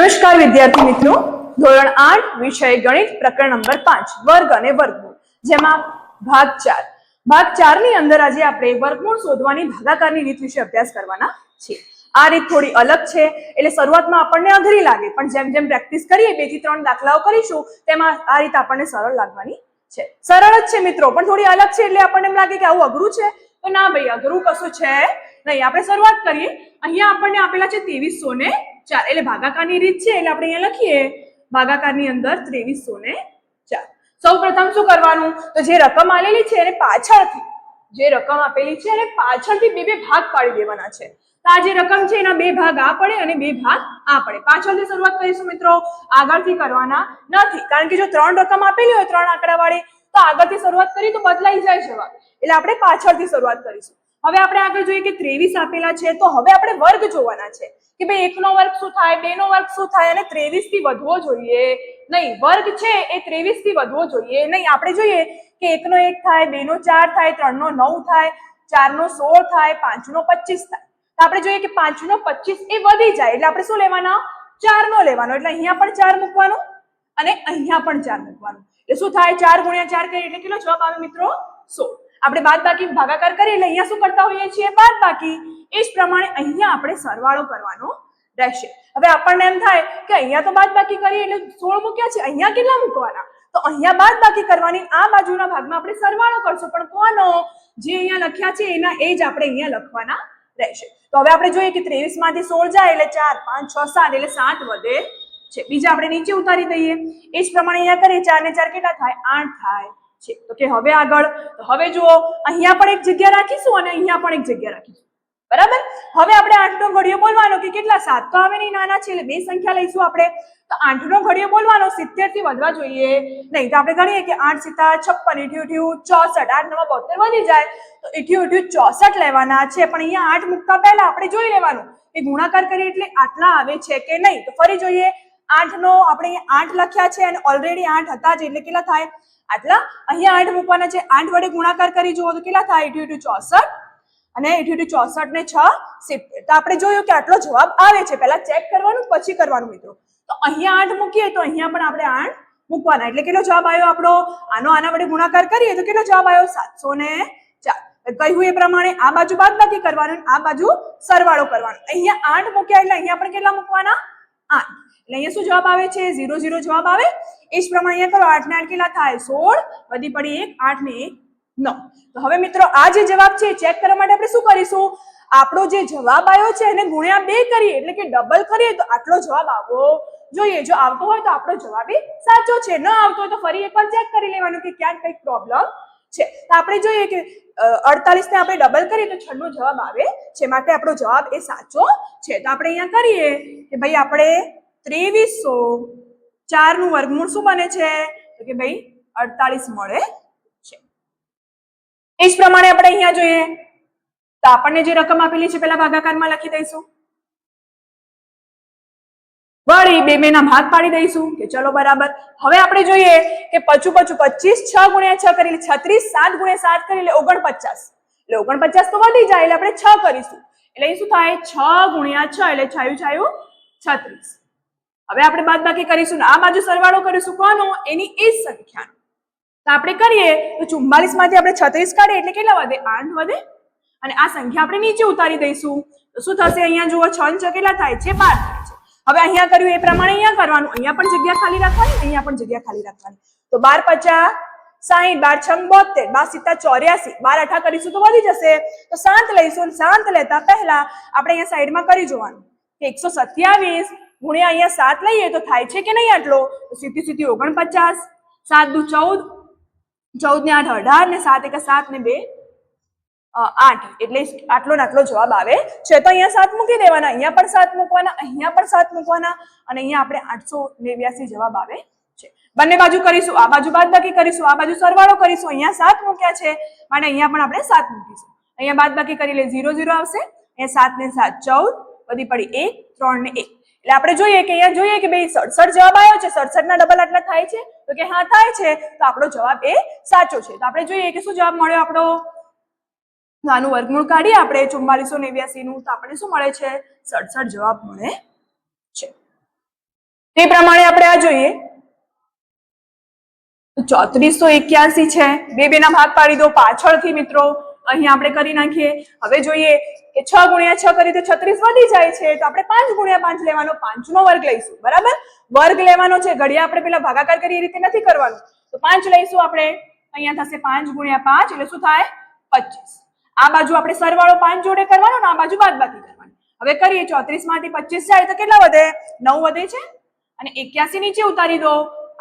નમસ્કાર વિદ્યાર્થી મિત્રો. ધોરણ આઠ, વિષય ગણિત, પ્રકરણ નંબર પાંચ, વર્ગ અને વર્ગમૂળ. જેમાં ભાગ ચાર. ભાગ ચારની અંદર આજે આપણે વર્ગમૂળ શોધવાની ભાગાકારની રીત વિશે અભ્યાસ કરવાના છીએ. આ રીત થોડી અલગ છે, એટલે શરૂઆતમાં આપણને અઘરી લાગે, પણ જેમ જેમ પ્રેક્ટિસ કરીએ, બેથી ત્રણ દાખલાઓ કરીશું, તેમાં આ રીત આપણને સરળ લાગવાની છે. સરળ જ છે મિત્રો, પણ થોડી અલગ છે, એટલે આપણને એમ લાગે કે આવું અઘરું છે. તો ના ભાઈ, અઘરું કશું છે નહીં. આપણે શરૂઆત કરીએ. અહીંયા આપણને આપેલા છે ત્રેવીસો ને ચાર. એટલે ભાગાકારની રીત છે, એટલે આપણે અહીંયા લખીએ ભાગાકારની અંદર ત્રેવીસો ને ચાર. સૌ પ્રથમ શું કરવાનું? તો જે રકમ આલેલી છે, એને પાછળથી, જે રકમ આપેલી છે, એને પાછળથી બે બે ભાગ પાડી દેવાના છે. તો આ જે રકમ છે, એના બે ભાગ આ પડે અને બે ભાગ આ પડે. પાછળથી શરૂઆત કરીશું મિત્રો. આગળથી કરવાના નથી. કારણ કે જો ત્રણ રકમ આપેલી હોય, ત્રણ આંકડાવાળી, તો આગળથી શરૂઆત કરી તો બદલાઈ જાય જવાબ. એટલે આપણે પાછળથી શરૂઆત કરીશું. હવે આપણે આગળ જોઈએ કે ત્રેવીસ આપેલા છે, તો હવે આપણે વર્ગ જોવાના છે. કે ભાઈ એકનો વર્ગ શું થાય બે નો વર્ગ શું થાય, અને ત્રેવીસથી વધવો જોઈએ. નહીં, વર્ગ છે એ ત્રેવીસથી વધવો જોઈએ. નહીં, આપણે જોઈએ કે એકનો એક થાય બે નો ચાર થાય ત્રણ નો નવ થાય ચાર નો સોળ થાય પાંચ નો પચીસ થાય. તો આપણે જોઈએ કે પાંચ નો પચીસ એ વધી જાય, એટલે આપણે શું લેવાના? ચાર નો લેવાનો. એટલે અહીંયા પણ ચાર મૂકવાનો અને અહીંયા પણ ચાર મૂકવાનું. એટલે શું થાય? ચાર ગુણ્યા ચાર કરીએ એટલે કેટલો જવાબ આવે મિત્રો? સોળ. આપણે બાદ બાકી ભાગાકાર કરીએ એટલે અહીંયા શું કરતા હોઈએ છીએ? બાદ બાકી એ જ પ્રમાણે અહીંયા આપણે સરવાળો કરવાનો રહેશે. હવે આપણને એમ થાય કે અહીંયા તો બાદ બાકી કરીએ એટલે સોળ મૂક્યા છે. અહીંયા કેટલા મૂકવાના? તો અહીંયા બાદ બાકી કરવાની આ બાજુના ભાગમાં આપણે સરવાળો કરશું. પણ કોનો? જે અહીંયા લખ્યા છે એના એ જ આપણે અહીંયા લખવાના રહેશે. તો હવે આપણે જોઈએ કે ત્રેવીસમાંથી સોળ જાય એટલે ચાર, પાંચ, છ, સાત એટલે સાત વધે છે. બીજા આપણે નીચે ઉતારી દઈએ. એ જ પ્રમાણે અહીંયા કરીએ. ચાર ને ચાર કેટલા થાય? આઠ થાય. છે. તો કે હવે આગળ હવે જુઓ, અહીંયા પણ એક જગ્યા રાખીશું અને અહીંયા પણ એક જગ્યા રાખીશું. બરાબર? હવે આપણે આઠનો ઘડિયો બોલવાનો કે કેટલા? સાત તો આવે નહીં, નાના છે, એટલે બે સંખ્યા લઈશું આપણે. તો આઠનો ઘડિયો બોલવાનો સિત્તેરથી વધવા જોઈએ. નહીં, તો આપણે ગણીએ કે આઠ સીતા છપ્પન, ઇઠ્યું ઇઠ્યું ચોસઠ, આઠ નવા બોતેર વધી જાય. તો ઇઠ્યું ઇઠ્યું ચોસઠ લેવાના છે, પણ અહીંયા આઠ મૂકતા પહેલા આપણે જોઈ લેવાનું કે ગુણાકાર કરીએ એટલે આટલા આવે છે કે નહીં. તો ફરી જોઈએ આઠ નો આપણે આઠ લખ્યા છે અને ઓલરેડી આઠ હતા જ, એટલે કેટલા થાય? આટલા અહીંયા આઠ મૂકવાના છે. આઠ વડે ગુણાકાર કરી જુઓ તો કેટલા થાય? ઇઠ્યું ટુ ચોસઠ. અને ઇઠ્યું ટુ ચોસઠ ને છ તો આપણે જોયું કે આટલો જવાબ આવે છે. પહેલા ચેક કરવાનું, પછી કરવાનું મિત્રો. તો અહીંયા આઠ મૂકીએ તો અહીંયા પણ આપણે આઠ મૂકવાના. એટલે કેટલો જવાબ આવ્યો આપણો? આનો આના વડે ગુણાકાર કરીએ તો કેટલો જવાબ આવ્યો? સાતસો ને કહ્યું એ પ્રમાણે આ બાજુ બાદ બાકી કરવાનું, આ બાજુ સરવાળો કરવાનો. અહીંયા આઠ મૂક્યા એટલે અહીંયા પણ કેટલા મૂકવાના? એટલે અહીંયા શું જવાબ આવે છે? ઝીરો ઝીરો જવાબ આવે. એ જ પ્રમાણે અહીંયા કરો આઠ ને આઠ કેટલા થાય? સોળ. વધી પડી એક, આઠ ને એક, નવ. તો હવે મિત્રો, આ જે જવાબ છે ચેક કરવા માટે આપણે શું કરીશું? આપણો જે જવાબ આવ્યો છે, એને ગુણ્યા બે કરીએ, એટલે કે ડબલ કરીએ, તો આટલો જવાબ આવવો જોઈએ. જો આવતો હોય, તો આપણો જવાબ એ સાચો છે. ન આવતો હોય, તો ફરી એકવાર ચેક કરી લેવાનું કે ક્યાંક કંઈક પ્રોબ્લેમ છે. તો આપણે જોઈએ કે અડતાલીસ ને આપણે ડબલ કરીએ, તો છન્નો જવાબ આવે. છે, માટે આપણો જવાબ એ સાચો છે. તો આપણે અહીંયા કરીએ કે ભાઈ, આપણે ત્રેવીસો ચારનું વર્ગમૂળ શું બને છે? તો કે ભાઈ, અડતાલીસ મળે છે. એ જ પ્રમાણે આપણે અહીંયા જોઈએ. તો આપણને જે રકમ આપેલી છે પેલા ભાગાકારમાં લખી દઈશું. વળી બે બે ના ભાગ પાડી દઈશું કે ચલો બરાબર. હવે આપણે જોઈએ કે પચું પચું પચીસ છ ગુણ્યા છ કરી છત્રીસ સાત ગુણ્યા સાત કરી એટલે ઓગણપચાસ. એટલે ઓગણપચાસ તો વધી જાય, એટલે આપણે છ કરીશું. એટલે શું થાય? છ ગુણ્યા છ, એટલે છાયું છાયું છત્રીસ. હવે આપણે બાદ બાકી કરીશું આ બાજુ સરવાળો કરીશું. કોનો? એની એ સંખ્યાનો. તો આપણે કરીએ તો ચુમ્માલીસમાંથી આપણે છત્રીસ કાઢીએ એટલે કેટલા વધે? આઠ વધે. અને આ સંખ્યા આપણે નીચે ઉતારી દઈશું. તો શું થશે? અહીંયા જુઓ, છ છ કેટલા થાય છે? બાર થાય છે. હવે અહીંયા કર્યું એ પ્રમાણે અહીંયા કરવાનું. અહીંયા પણ જગ્યા ખાલી રાખવાની, અહીંયા પણ જગ્યા ખાલી રાખવાની. તો બાર પચાસ, સાહીઠ, બાર છંગ બોતેર, બાર સિત્તા ચોર્યાસી. બાર અઠા કરીશું તો વધી જશે. તો શાંત લઈશું શાંત લેતા પહેલા આપણે અહીંયા સાઈડમાં કરી જોવાનું. એકસો સત્યાવીસ ગુણ્યા અહીંયા સાત લઈએ તો થાય છે કે નહીં આટલો? સીધી સીધી ઓગણપચાસ, સાત દુ ચૌદ ચૌદ ને આઠ અઢાર ને સાત એક સાત ને બે આઠ. એટલે આટલો ને આટલો જવાબ આવે છે. તો અહીંયા સાત મૂકી દેવાના, અહીંયા પણ સાત મૂકવાના, અહીંયા પણ સાત મૂકવાના અને અહીંયા આપણે આઠસો નેવ્યાસી જવાબ આવે છે. બંને બાજુ કરીશું, આ બાજુ બાદ બાકી કરીશું, આ બાજુ સરવાળો કરીશું. અહીંયા સાત મૂક્યા છે, અને અહીંયા પણ આપણે સાત મૂકીશું. અહીંયા બાદ બાકી કરી લે, ઝીરો ઝીરો આવશે. અહીંયા સાત ને સાત, ચૌદ બધી પડી એક, ત્રણ ને એક. એટલે આપણે જોઈએ કે અહીંયા જોઈએ કે ભાઈ સડસઠ જવાબ આવ્યો છે સડસઠ ના ડબલ આટલા થાય છે? તો કે હા, થાય છે. તો આપણો જવાબ એ સાચો છે. તો આપણે જોઈએ કે શું જવાબ મળ્યો આપણો? આનું વર્ગમૂળ કાઢીએ આપણે, ચુમ્માલીસો નેવ્યાસી નું તો આપણને શું મળે છે? સડસઠ જવાબ મળે છે. તે પ્રમાણે આપણે આ જોઈએ. ચોત્રીસો એક્યાસી છે. બે બે ના ભાગ પાડી દો. પાછળથી મિત્રો અહીં આપણે કરી નાખીએ. હવે જોઈએ કે છ ગુણ્યા છ કરી તો છત્રીસ વધી જાય છે. તો આપણે પાંચ ગુણ્યા પાંચ લેવાનો પાંચનો વર્ગ લઈશું. બરાબર? વર્ગ લેવાનો છે. ઘડિયા આપણે પેલા ભાગાકાર કરીએ એ રીતે નથી કરવાનું. તો પાંચ લઈશું આપણે. અહીંયા થશે પાંચ ગુણ્યા પાંચ એટલે શું થાય? પચીસ. આ બાજુ આપણે સરવાળો પાંચ જોડે કરવાનો ને આ બાજુ બાદબાકી કરવાની. હવે કરીએ ચોત્રીસમાંથી પચીસ જાય તો કેટલા વધે? નવ વધે છે. અને એક્યાસી નીચે ઉતારી દો.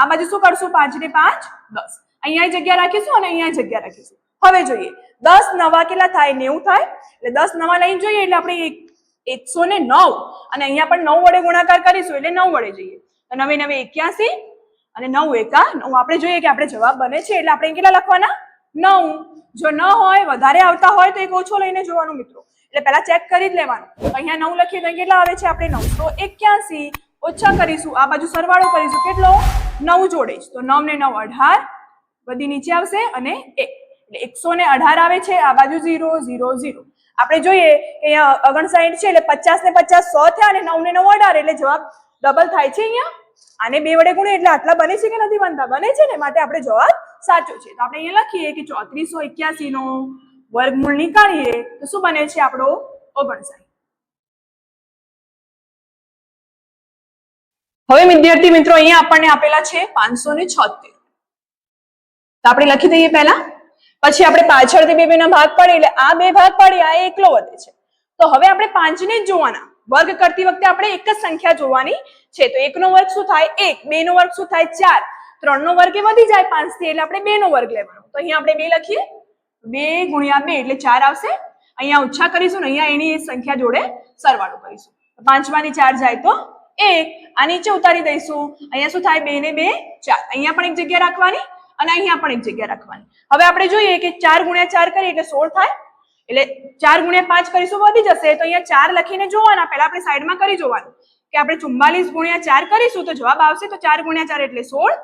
આ બાજુ શું કરશું? પાંચ ને પાંચ દસ. અહીંયા જગ્યા રાખીશું અને અહીંયા જગ્યા રાખીશું. હવે જોઈએ. દસ નવા કેટલા થાય? નેવું થાય? એટલે દસ નવા લઈને જોઈએ એટલે આપણે એક એકસો ને નવ. અને અહીંયા પણ નવ વડે ગુણાકાર કરીશું એટલે નવ વડે જોઈએ. તો નવે નવે એક્યાસી અને નવ એકા નવ. આપણે જોઈએ કે આપણે જવાબ બને છે એટલે આપણે કેટલા લખવાના? નવ. જો ન હોય, વધારે આવતા હોય તો એક ઓછો લઈને જોવાનું મિત્રો. એટલે પહેલા ચેક કરી જ લેવાનું. અહીંયા નવ લખીએ તો કેટલા આવે છે? આપણે નવસો એક્યાસી. ઓછા કરીશું. આ બાજુ સરવાળો કરીશું. કેટલો? નવ જોડે જ. તો નવ ને નવ અઢાર બધી નીચે આવશે અને એક. એટલે એકસો ને અઢાર આવે છે, આ બાજુ ઝીરો ઝીરો ઝીરો. આપણે જોઈએ કે અહીંયા ઓગણસાઠ છે એટલે પચાસ ને પચાસ સો થયા અને નવ ને નવ અઢાર, એટલે જવાબ ડબલ થાય છે અહીંયા. આને બે વડે ગુણે એટલે આટલા બને છે કે નથી બનતા? બને છે ને, માટે આપણે જવાબ સાચો છે. તો આપણે અહીંયા લખીએ કે ચોત્રીસો એક્યાસી નો વર્ગમૂળ નીકાળીએ, તો શું બને છે આપણો ઓગણસાઠ? હવે વિદ્યાર્થી મિત્રો, અહીંયા આપણને આપેલા છે પાંચસો ને છોતેર. તો આપણે લખી દઈએ પહેલા. પછી આપણે પાછળથી બે બેના ભાગ પાડીએ એટલે આ બે ભાગ પાડી આ એકલો વધે છે. તો હવે આપણે પાંચને જ જોવાના. વર્ગ કરતી વખતે આપણે એક જ સંખ્યા જોવાની છે. તો એકનો વર્ગ શું થાય? એક. બે નો વર્ગ શું થાય? ચાર. ત્રણ નો વર્ગ એ વધી જાય પાંચથી એટલે આપણે બે નો વર્ગ લેવાનો. તો અહીંયા આપણે બે લખીએ. બે ગુણ્યા બે એટલે ચાર આવશે. અહીંયા ઓછા કરીશું ને અહીંયા એની સંખ્યા જોડે સરવાળો કરીશું. પાંચમાની ચાર જાય તો એક. આ નીચે ઉતારી દઈશું. અહીંયા શું થાય? બે ને બે, ચાર. અહીંયા પણ એક જગ્યા રાખવાની. અને અહીંયા પણ એક જગ્યા રાખવાની. હવે આપણે જોઈએ કે ચાર ગુણ્યા ચાર કરીએ એટલે સોળ થાય. એટલે ચાર ગુણ્યા પાંચ કરીશું વધી જશે. તો અહીંયા ચાર લખીને જોવાના. પહેલા આપણે સાઈડમાં કરી જોવાનું. કે આપણે ચુમ્માલીસ ગુણ્યા ચાર કરીશું તો જવાબ આવશે. તો ચાર ગુણ્યા ચાર એટલે સોળ.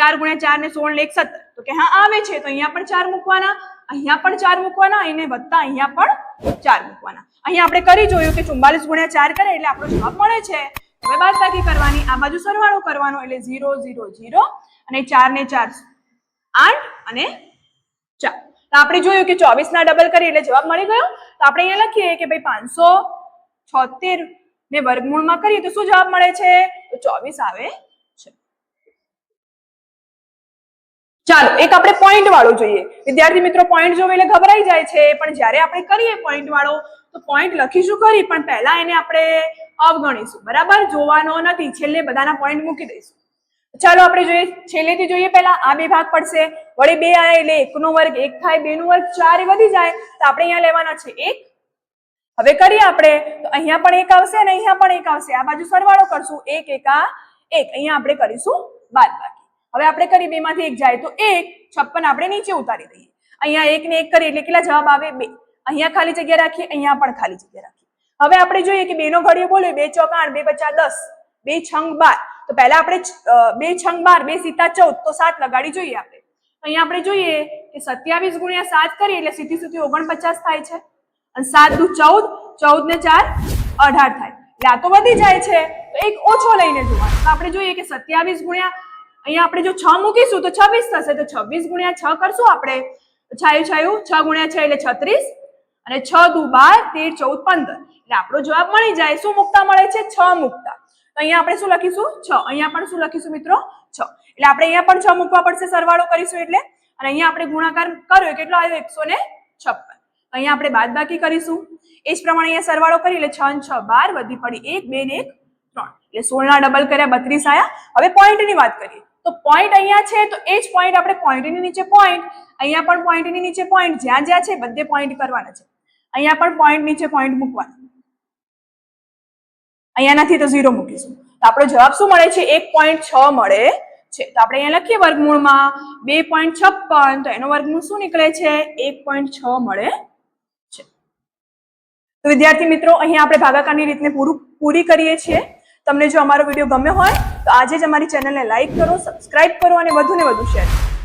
ચાર ગુણ્યા ચાર ને સોળ ને એક સત્તર તો કે હા, આવે છે. તો અહીંયા પણ ચાર મૂકવાના. અહીંયા પણ ચાર મૂકવાના. એને વધતા અહીંયા પણ ચાર મૂકવાના. અહીંયા આપણે કરી જોયું કે ચુમ્માલીસ ગુણ્યા ચાર કરે એટલે આપણો જવાબ મળે છે. હવે બાદબાકી કરવાની. આ બાજુ સરવાળો કરવાનો. એટલે ઝીરો ઝીરો ઝીરો. અને ચાર ને ચાર આઠ અને ચાર. તો આપણે જોયું કે ચોવીસ ના ડબલ કરીએ એટલે જવાબ મળી ગયો. તો આપણે અહીંયા લખીએ કે ભાઈ પાંચસો છોતેર ને વર્ગમૂળમાં કરીએ તો શું જવાબ મળે છે? તો ચોવીસ આવે છે. ચાલો, એક આપણે પોઈન્ટ વાળો જોઈએ. વિદ્યાર્થી મિત્રો પોઈન્ટ જોવે એટલે ગભરાઈ જાય છે, પણ જ્યારે આપણે કરીએ પોઈન્ટ વાળો, તો પોઈન્ટ લખીશું ખરી, પણ પહેલા એને આપણે અવગણીશું. બરાબર? જોવાનો નથી. છેલ્લે બધાના પોઈન્ટ મૂકી દઈશું. ચાલો આપણે જોઈએ, છેલ્લેથી જોઈએ પહેલા આ બે ભાગ પડશે. વળી બે આવે એટલે એકનો વર્ગ, એક થાય બે નો વર્ગ, ચાર એ વધી જાય. તો આપણે અહીંયા લેવાના છે એક. હવે કરીએ આપણે. તો અહીંયા પણ એક આવશે અને અહીંયા પણ એક આવશે. આ બાજુ સરવાળો કરશું. એક, એકા એક. અહીંયા આપણે કરીશું બાદ બાકી. હવે આપણે કરીએ બે માંથી એક જાય. તો એક, છપ્પન આપણે નીચે ઉતારી દઈએ. અહીંયા એક ને એક કરીએ એટલે કેટલા જવાબ આવે? બે. અહીંયા ખાલી જગ્યા રાખીએ, અહીંયા પણ ખાલી જગ્યા રાખીએ. હવે આપણે જોઈએ કે બે નો ઘડિયો બોલ્યો બે ચોક આઠ બે પચાસ, દસ. બે છંગ બાર. તો પહેલા આપણે બે છંગ બાર, બે સીતા ચૌદ, તો સાત લગાડી જોઈએ આપણે. અહીંયા આપણે જોઈએ કે સત્યાવીસ ગુણ્યા સાત કરીએ એટલે સીધી સુધી ઓગણપચાસ થાય છે. અને સાત દુ ચૌદ ચૌદ ને ચાર અઢાર થાય. એટલે આ તો વધી જાય છે. તો એક ઓછો લઈને જોવા તો આપણે જોઈએ કે સત્યાવીસ ગુણ્યા, અહીંયા આપણે જો છ મૂકીશું તો છવ્વીસ થશે. તો છવ્વીસ ગુણ્યા છ કરશું આપણે. છાયું છાયું, છ ગુણ્યા છ એટલે છત્રીસ. અને છ દુ બાર, તેર, ચૌદ, પંદર. એટલે આપણો જવાબ મળી જાય. શું મુકતા મળે છે? છ મુકતા. તો અહીંયા આપણે શું લખીશું? છ. અહીંયા પણ શું લખીશું મિત્રો? છ. એટલે આપણે અહીંયા પણ છ મૂકવા પડશે, સરવાળો કરીશું એટલે. અને અહીંયા આપણે ગુણાકાર કર્યો, કેટલો આવ્યો? એકસો ને છપ્પન. અહીંયા આપણે બાદ બાકી કરીશું. એ જ પ્રમાણે અહીંયા સરવાળો કરી, એટલે છ ને છ બાર વધી પડી એક, બે ને એક, ત્રણ. એટલે સોળના ડબલ કર્યા, બત્રીસ આયા. હવે પોઈન્ટની વાત કરીએ. તો પોઈન્ટ અહીંયા છે, તો એ જ પોઈન્ટ આપણે પોઈન્ટની નીચે પોઈન્ટ અહીંયા પણ પોઈન્ટની નીચે પોઈન્ટ જ્યાં જ્યાં છે, બધે પોઈન્ટ કરવાના છે. અહીંયા પણ પોઈન્ટ નીચે પોઈન્ટ મૂકવાના. અહીંયા નથી તો ઝીરો મૂકીશું. તો આપણો જવાબ શું મળે છે? એક પોઈન્ટ છ મળે છે. તો આપણે અહીંયા લખીએ વર્ગમૂળમાં બે પોઈન્ટ છપ્પન. તો એનો વર્ગમૂળ શું નીકળે છે? એક પોઈન્ટ છ મળે છે. તો વિદ્યાર્થી મિત્રો, અહીંયા આપણે ભાગાકારની રીતને પૂરું પૂરી કરીએ છીએ. તમને જો અમારો વીડિયો ગમ્યો હોય, તો આજે જ અમારી ચેનલને લાઈક કરો, સબસ્ક્રાઇબ કરો અને વધુ ને વધુ શેર કરો.